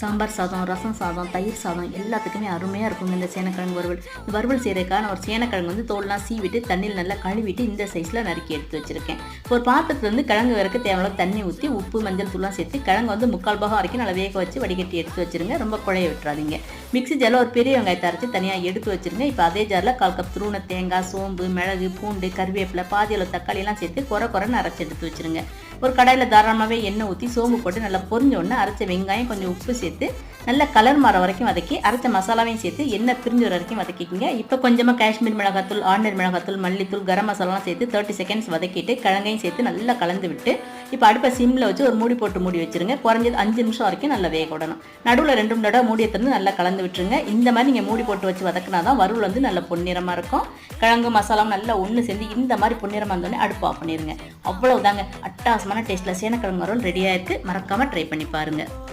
சாம்பார் சாதம் ரசம் சாதம் தயிர் சாதம் எல்லாத்துக்குமே அருமையாக இருக்குங்க இந்த சேனக்கிழங்கு வறுவல். இந்த வறுவல் செய்கிறதுக்கான ஒரு சேனக்கிழங்கு வந்து தோல்லாம் சீவிட்டு தண்ணியில் நல்லா கழுவிட்டு இந்த சைஸில் நறுக்கி எடுத்து வச்சுருக்கேன். ஒரு பாத்திரத்தில் வந்து கிழங்கு வரைக்கும் தேவையான தண்ணி ஊற்றி உப்பு மஞ்சள் தூள்லாம் சேர்த்து கிழங்கு வந்து முக்கால் பாகம் வரைக்கும் நல்லா வேக வச்சு வடிகட்டி எடுத்து வச்சிருங்க. ரொம்ப குழைய விட்டுறாதீங்க. மிக்ஸி ஜாரில் ஒரு பெரிய வெங்காயத்தை அரைச்சி தனியாக எடுத்து வச்சிருங்க. இப்போ அதே ஜாரில் கால் கப் துருவன தேங்காய் சோம்பு மிளகு பூண்டு கருவேப்பிலை பாதியில் அளவு தக்காளி எல்லாம் சேர்த்து குறை குறைன்னு அரைச்சி எடுத்து வச்சிருங்க. ஒரு கடாயில் தாராளமாகவே எண்ணெய் ஊற்றி சோம்பு போட்டு நல்லா பொரிஞ்ச உடனே அரைச்ச வெங்காயம் கொஞ்சம் உப்பு சேர்த்து நல்லா கலர் மாற வரைக்கும் வதக்கி அரைச்ச மசாலாவையும் சேர்த்து எண்ணெய் பிரிஞ்ச வர வரைக்கும் வதக்கிக்கோங்க. இப்போ கொஞ்சமாக காஷ்மீர் மிளகாத்தூள் ஆர்டினரி மிளகாத்தூள் மல்லித்தூள் கரம் மசாலாலாம் சேர்த்து தேர்ட்டி செகண்ட்ஸ் வதக்கிட்டு கிழங்கையும் சேர்த்து நல்லா கலந்து விட்டு இப்போ அடுப்பை சிம்மில் வச்சு ஒரு மூடி போட்டு மூடி வச்சிருங்க. குறைஞ்சது அஞ்சு நிமிஷம் வரைக்கும் நல்லா வேக விடணும். நடுவில் ரெண்டு மூணு தடவை மூடியை திறந்து நல்லா கலந்து விட்டுருங்க. இந்த மாதிரி நீங்கள் மூடி போட்டு வச்சு வதக்கினா தான் வறுவல் வந்து நல்ல பொன்னிறமாக இருக்கும். கிழங்கு மசாலாவும் நல்லா ஒன்று சேர்ந்து இந்த மாதிரி பொன்னிறமாக இருந்தோடனே அடுப்பு ஆஃப் பண்ணிடுங்க அவ்வளோதாங்க அட்டாசமான டேஸ்ட்டில் சேனக்கிழங்கு வரும் ரெடியாக இருக்குது மறக்காமல் ட்ரை பண்ணி பாருங்கள்